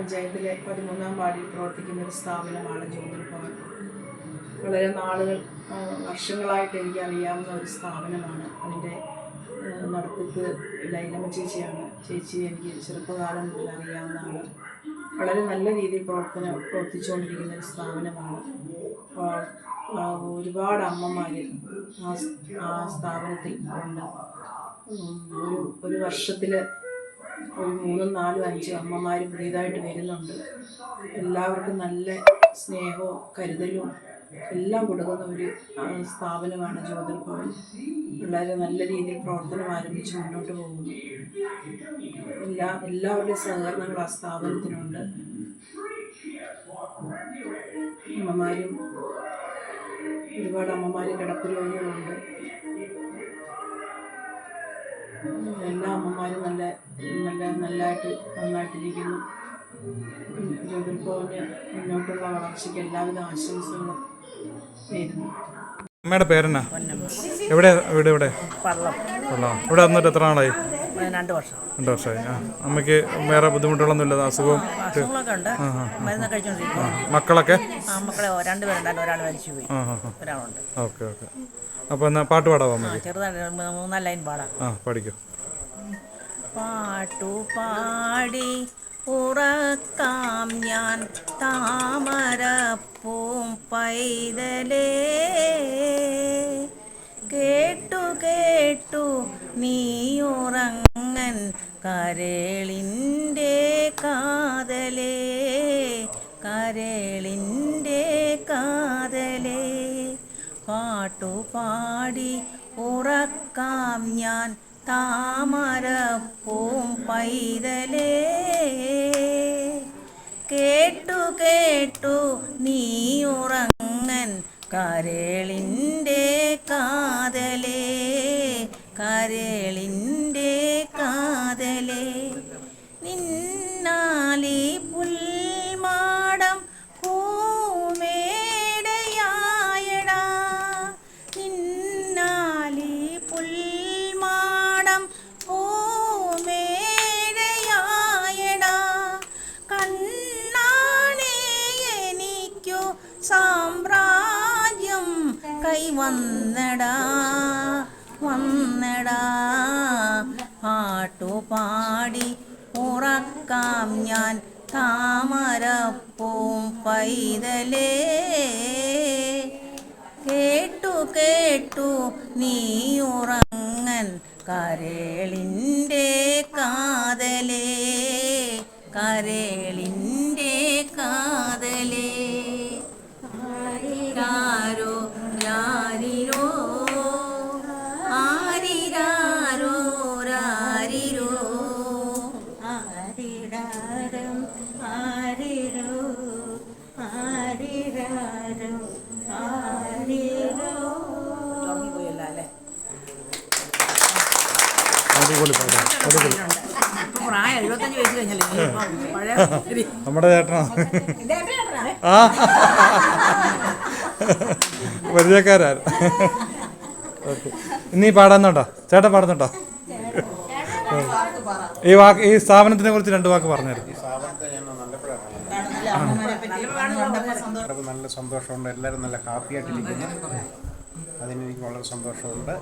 ഗ്രാമപഞ്ചായത്തിലെ പതിമൂന്നാം വാർഡിൽ പ്രവർത്തിക്കുന്ന ഒരു സ്ഥാപനമാണ് ജ്യോതിർഭവൻ വളരെ നാളുകൾ വർഷങ്ങളായിട്ട് എനിക്ക് അറിയാവുന്ന ഒരു സ്ഥാപനമാണ്. അതിന്റെ നടത്തിപ്പ് ലൈലമ്മ ചേച്ചിയാണ്. ചേച്ചി എനിക്ക് ചെറുപ്പകാലം മുതൽ അറിയാവുന്നതാണ്. വളരെ നല്ല രീതിയിൽ പ്രവർത്തനം പ്രവർത്തിച്ചുകൊണ്ടിരിക്കുന്ന ഒരു സ്ഥാപനമാണ്. ഒരുപാട് അമ്മമാർ ആ സ്ഥാപനത്തിൽ ഉണ്ട്. ഒരു ഒരു വർഷത്തിൽ ഒരു മൂന്നും നാലും അഞ്ചും അമ്മമാർ പുതിയതായിട്ട് വരുന്നുണ്ട്. എല്ലാവർക്കും നല്ല സ്നേഹവും കരുതലും എല്ലാം കൊടുക്കുന്ന ഒരു സ്ഥാപനമാണ് സ്ഥാപനമാണ് ജ്യോതിർഭവൻ വളരെ നല്ല രീതിയിൽ പ്രവർത്തനം ആരംഭിച്ച് മുന്നോട്ട് പോകുന്നു. എല്ലാ എല്ലാവരുടെയും സഹകരണങ്ങൾ ആ സ്ഥാപനത്തിനുണ്ട്. അമ്മമാരും ഒരുപാട് അമ്മമാരും കിടപ്പ് രോഗികളുണ്ട് എല്ലാ അമ്മമാരും നല്ല നല്ല നല്ലതായിട്ട് നന്നായിട്ടിരിക്കുന്നു. ജ്യോതിർഭവന് മുന്നോട്ടുള്ള വളർച്ചയ്ക്ക് എല്ലാവിധ ആശംസകളും നേരുന്നു. അമ്മയുടെ പേരെന്നാ? എവിടെ വീട് എവിടെ പള്ളം. കൊള്ളാം ഇവിടെ വന്നിട്ട് എത്ര നാളായി? രണ്ട് വർഷം. രണ്ട് വർഷമായി. ആ അമ്മയ്ക്ക് വേറെ ബുദ്ധിമുട്ടുകളൊന്നും ഇല്ല അസുഖവും അസുഖങ്ങളൊക്കെ ഉണ്ട്. മരുന്ന് കഴിച്ചോണ്ടിരിക്കുന്നു മക്കളൊക്കെ? ആ മക്കളെ രണ്ടുപേരുണ്ടായിരുന്നു. ഒരാൾ മരിച്ചു പോയി ഒരാളുണ്ട്. Okay okay. അപ്പോൾ എന്നാ പാട്ട് പാടാവോ അമ്മയ്ക്ക്? ചെറുതായിട്ട് മൂന്നാൽ ലൈൻ പാടാം. ആ പഠിക്കൂ. പാട്ടു പാടി ഉറക്കാം ഞാൻ താമരപ്പൂം പൈതലേ. കേട്ടു കേട്ടു നീയുറങ്ങൻ കരളിന്റെ കാതലേ കരളിന്റെ കാതലേ. പാട്ടുപാടി ഉറക്കാം ഞാൻ താമരപ്പൂം പൈതലേ. കേട്ടു കേട്ടു നീ ഉറങ്ങൻ കരളിന്റെ കാതലേ കരളിന്റെ കേട്ടു നീ ഉറങ്ങൻ കരളിന്റെ കാതലേ കരളിന്റെ കാതലേ. ആരിരാരോ രാരിരോ ആരിരാരോ രാരിരോ. ആരിരാരം ആരിരോ ആരിരാരം ആരിരോ ഇനിയിപ്പം പാട്ടാണ് അടിപൊളി നമ്മുടെ ചേട്ടനാ. ആ. പരിചയക്കാരാ. ഓക്കെ. ഇനി പാടാന്നുണ്ടോ ചേട്ടൻ പാടുന്നുണ്ടോ? ഈ വാക്ക് ഈ സ്ഥാപനത്തിനെ കുറിച്ച് രണ്ട് വാക്ക് പറഞ്ഞായിരുന്നു നല്ല സന്തോഷമുണ്ട്. എല്ലാവരും നല്ല ഹാപ്പി ആയിട്ടിരിക്കുന്നു അതിന് എനിക്ക് വളരെ സന്തോഷമുണ്ട്.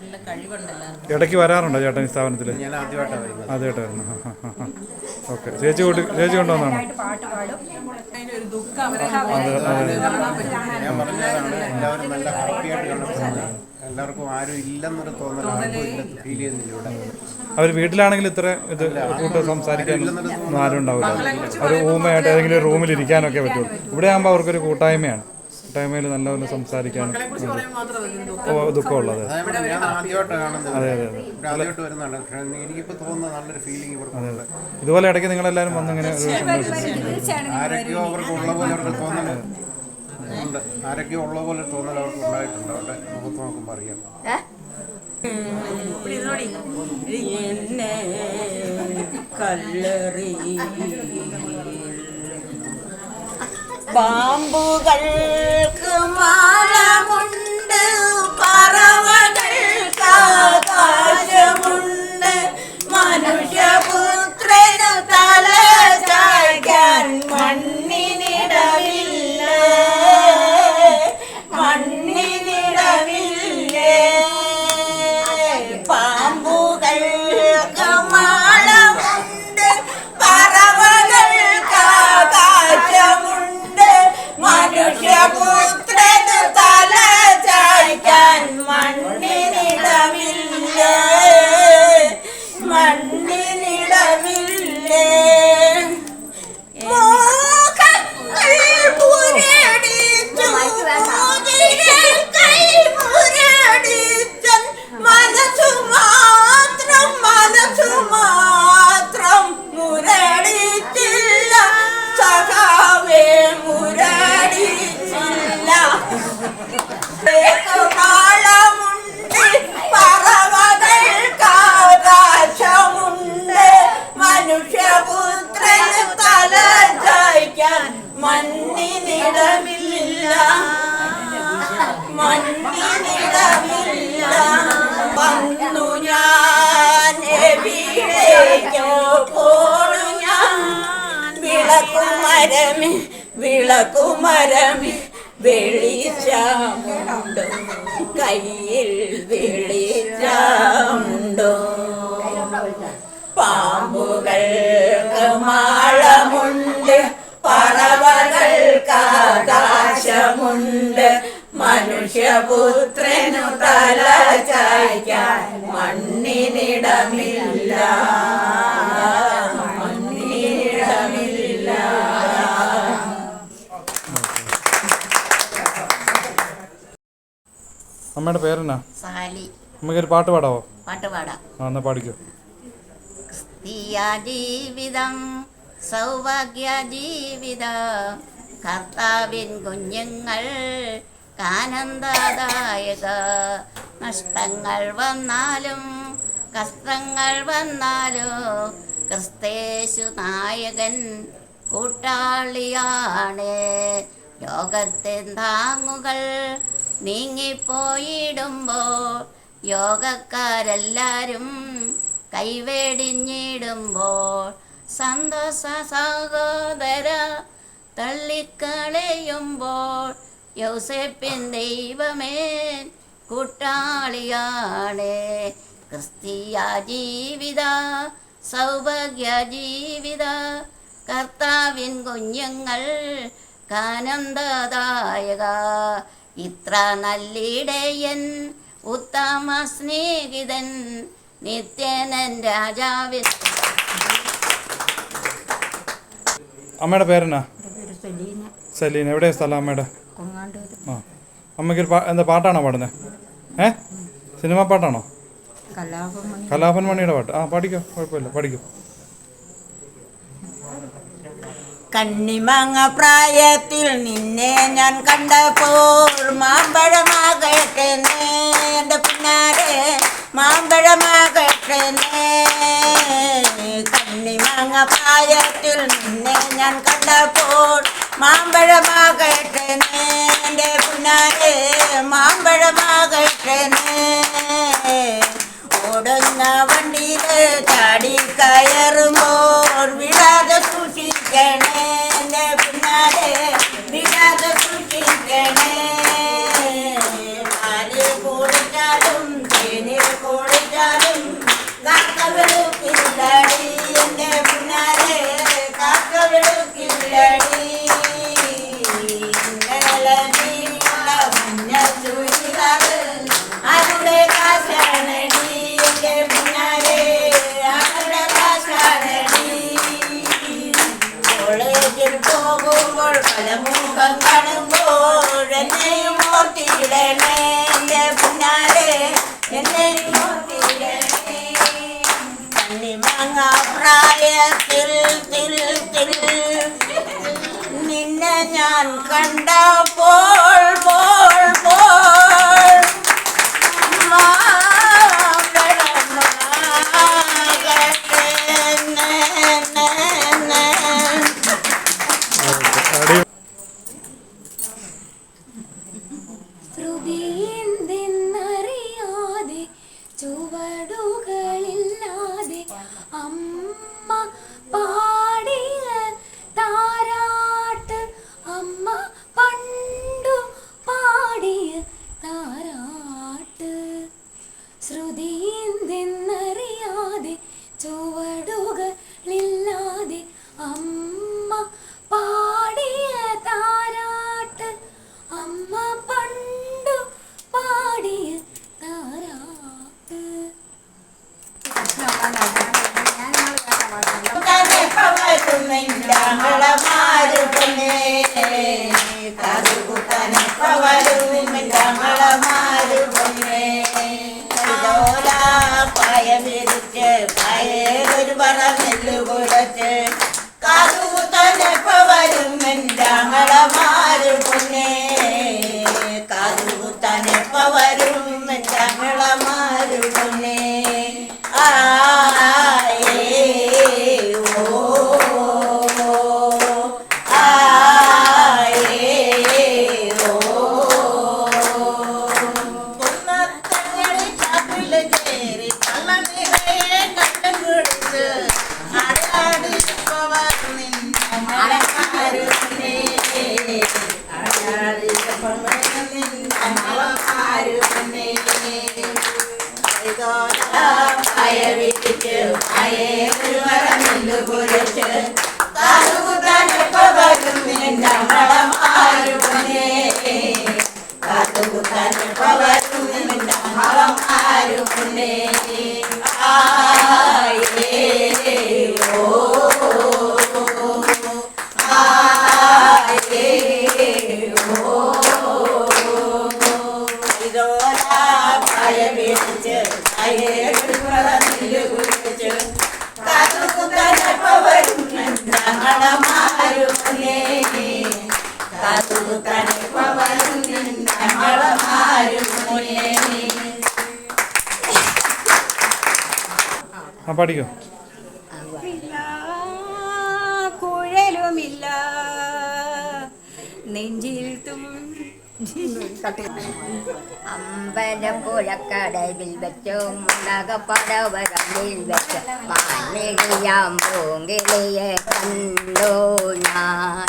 നല്ല കഴിവുണ്ടല്ലോ. ഇടയ്ക്ക് വരാറുണ്ടോ ചേട്ടൻ ഈ സ്ഥാപനത്തിൽ ഞാൻ ആദ്യമായിട്ടാണ് വരുന്നത്. ആദ്യമായിട്ട് വരുന്നത്. ഓക്കെ. ചേച്ചി കൂട്ടി ചേച്ചി കൊണ്ടുവന്നാണ് ഞാൻ പറഞ്ഞതാണ് എല്ലാവരും നല്ല ഹാപ്പി ആയിട്ട് കണ്ടപ്പോൾ എല്ലാവർക്കും ആരും ഇല്ലെന്നൊരു തോന്നൽ ആർക്കും ഫീൽ ചെയ്യുന്നില്ല ഇവിടെ. അവർ വീട്ടിലാണെങ്കിൽ ഇത്ര ഇത് കൂട്ട് സംസാരിക്കാനും ആരും ഉണ്ടാവില്ല. ഒരു ഊമയായിട്ട് ഏതെങ്കിലും ഒരു റൂമിൽ ഇരിക്കാനൊക്കെ പറ്റുള്ളൂ. ഇവിടെ ആകുമ്പോൾ അവർക്കൊരു കൂട്ടായ്മയാണ്. കൂട്ടായ്മയിൽ നല്ലപോലെ സംസാരിക്കാൻ ദുഃഖമുള്ളത് അതെ അതെ അതെ എനിക്കിപ്പോൾ തോന്നുന്ന നല്ലൊരു ഫീലിംഗ് ഇവർക്കുണ്ട് ഇതുപോലെ ഇടയ്ക്ക് നിങ്ങളെല്ലാവരും വന്നിങ്ങനെ ആരൊക്കെയോ അവർക്ക് ഉള്ള പോലെ അവർക്ക് തോന്നൽ ഉണ്ട് ആരൊക്കെയോ ഉള്ള പോലെ തോന്നൽ അവർക്ക് ഉണ്ടായിട്ടുണ്ട് അവരുടെ മുഖത്ത് നോക്കുമ്പോൾ അറിയാം എന്നെ കല്ലെറി പാമ്പുകൾക്ക് മാലമുണ്ട് വിളക്കുമരമേ വെളിച്ചമുണ്ടോ കയ്യിൽ വെളിച്ചമുണ്ടോ പാമ്പുകൾ മാളമുണ്ട് പറവകൾ കാശമുണ്ട് മനുഷ്യപുത്രനു തല ചായ്ക്കാൻ മണ്ണിനിടമില്ല. അമ്മയുടെ പേരെന്നാ? സാലി. അമ്മയ്ക്ക് ഒരു പാട്ട് പാടാവോ? പാട്ട് പാടാം. ആ എന്നാ പാടിക്കോ. ക്രിസ്തീയ ജീവിതം സൗഭാഗ്യ ജീവിതം കർത്താവിൻ കുഞ്ഞുങ്ങൾ ആനന്ദദായക നഷ്ടങ്ങൾ വന്നാലും കഷ്ടങ്ങൾ വന്നാലും ക്രിസ്തേശു നായകൻ കൂട്ടാളിയാണ്. ലോകത്തെ താങ്ങുകൾ നീങ്ങിപ്പോയിടുമ്പോൾ യോഗക്കാരെല്ലാരും കൈവേടിഞ്ഞിടുമ്പോൾ സന്തോഷ സഹോദര തള്ളിക്കളയുമ്പോൾ യൗസേപ്പിൻ ദൈവമേ കൂട്ടാളിയാണ്. ക്രിസ്തീയ ജീവിത സൗഭാഗ്യ ജീവിത കർത്താവിൻ കുഞ്ഞുങ്ങൾ കാനന്ദദായക ഇത്ര നല്ലിടയൻ ഉത്തമ സ്നേഹിതൻ നിത്യനൻ രാജാവിൻ അമ്മയുടെ പേരെന്നാ? സലീന. എവിടെയാ സ്ഥലം അമ്മയുടെ? ആ. അമ്മയ്ക്ക് ഒരു പാ എന്താ പാട്ടാണോ പാടുന്നത് ഏ? സിനിമ പാട്ടാണോ? കലാഭൻ മണിയുടെ പാട്ട്. ആ പാടിക്കോ കുഴപ്പമില്ല. പാടിക്കോ കണ്ണിമങ്ങ പ്രായത്തിൽ നിന്നെ ഞാൻ കണ്ടപ്പോൾ മാമ്പഴമാകട്ടെ എൻ്റെ പിന്നാലെ മാമ്പഴമാകട്ടെ കണ്ണിമങ്ങ പ്രായത്തിൽ നിന്നെ ഞാൻ കണ്ടപ്പോൾ മാമ്പഴമാകട്ടെ എൻ്റെ പിന്നാലെ മാമ്പഴമാകട്ടെ ഓടുന്ന വണ്ടിയിൽ ചാടി കയറുമ്പോൾ വിടാതെ സൂക്ഷിക്കണേ എന്റെ പിന്നാലെ. വിടാതെ സൂക്ഷിക്കണേ. പാൽ കൂടിച്ചാലും തേനിൽ കൂടിച്ചാലും കാക്ക കാതുകുത്തനപ്പ വരും ഞങ്ങളമാര് പൊന്നേ. കാതുകുത്തനപ്പ വരും ആ ആ പഠിക്കോ കുഴലുമില്ല. നെഞ്ചിൽ തും അമ്പലപ്പുഴക്കടവിൽ വെച്ചും നഗപ്പടവരമ്പിൽ വെച്ച് മാൻമിഴിയാം പൂങ്കിളിയെ കണ്ടു ഞാൻ.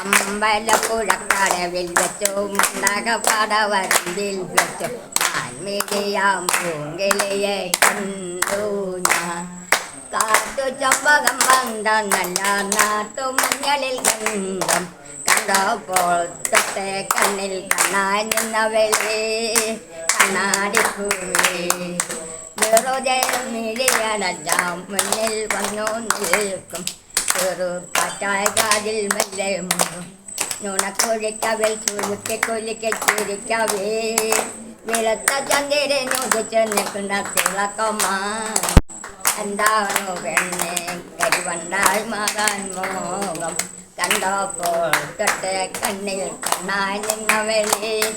അമ്പലപ്പുഴക്കടവിൽ വെച്ചും നഗപ്പടവരമ്പിൽ വെച്ചും. മാൻമിഴിയാം പൂങ്കിളിയെ കണ്ടു ഞാൻ. കാട്ടു ചമ്പകം നല്ല നാട്ടു മഞ്ഞളിൽ ഗന്ധം കണ്ടപ്പോൾ തൊട്ടേ കണ്ണിൽ കണ്ണാൻ നിന്നവളേ കണ്ണാടിപ്പൂവേ വെറുതെ മിഴിയടച്ചാം മുന്നിൽ വന്നു നിൽക്കും. എന്താണോ പെണ്ണെ? കരിവണ്ടായി മാറാൻ മോഹം. കണ്ടപ്പോൾ തൊട്ട് കണ്ണിൽ കണ്ണായി നിന്നവളെ?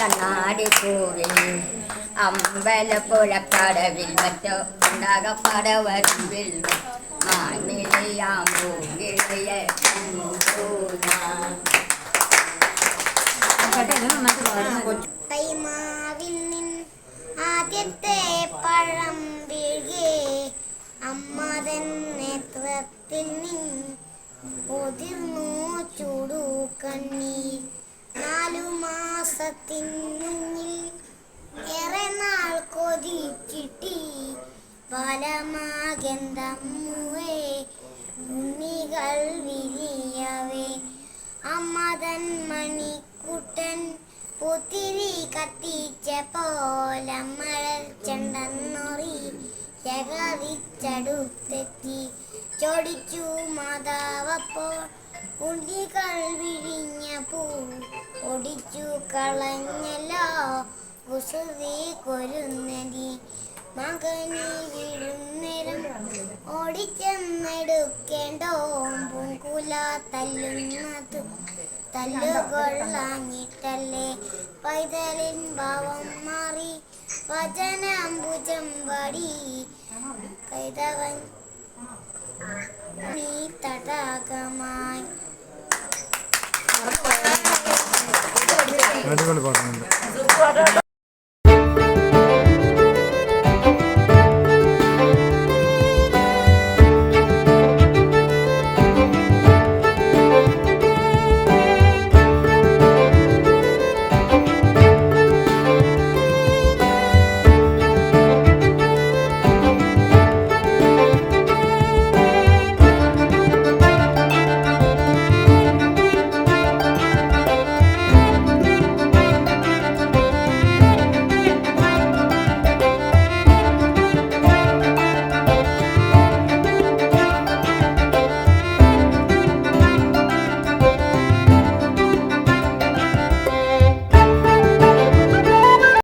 കണ്ണാടി അമ്പല അമ്പലപ്പുഴക്കടവിൽ മറ്റോ ഉണ്ടാകപ്പടവരുവിൽ. മാമിളിയാം കൈമാവിൽ നിൻ ആദ്യത്തെ പഴം വീഴേ അമ്മതൻ നേത്രത്തിൽ നിൻ ഒതിർന്നു ചൂടു കണ്ണീർ. നാലു മാസത്തിനുള്ളിൽ ഏറെ നാൾ കൊതിച്ചിട്ടി. ഉണ്ണികൾ വിരിയവേ. അമ്മതൻ മണിക്കുട്ടൻ പുത്തിരി കത്തിച്ച പോലമ്മഴൽ ചെണ്ടെന്നൊറി ജഗതിച്ചടുത്തെത്തി. ചോടിച്ചു മാതാവപ്പോൾ ഉണ്ണികൾ വിരിഞ്ഞ പൂ ഒടിച്ചു കളഞ്ഞല്ലോ. കുസൃതി കൊരുന്നതി. മകനി വീഴുന്നേരം ഓടിച്ചെന്നെടുക്കേണ്ടോ പൂങ്കുല തല്ലുന്നത്. തല്ലുകൊള്ളാഞ്ഞിട്ടല്ലേ പൈതലിൻ ഭാവം മാറി. വചനാംബുജം വടി കൈതവൻ നീ തടാകമായി. അടിപൊളി പാട്ടുണ്ട്.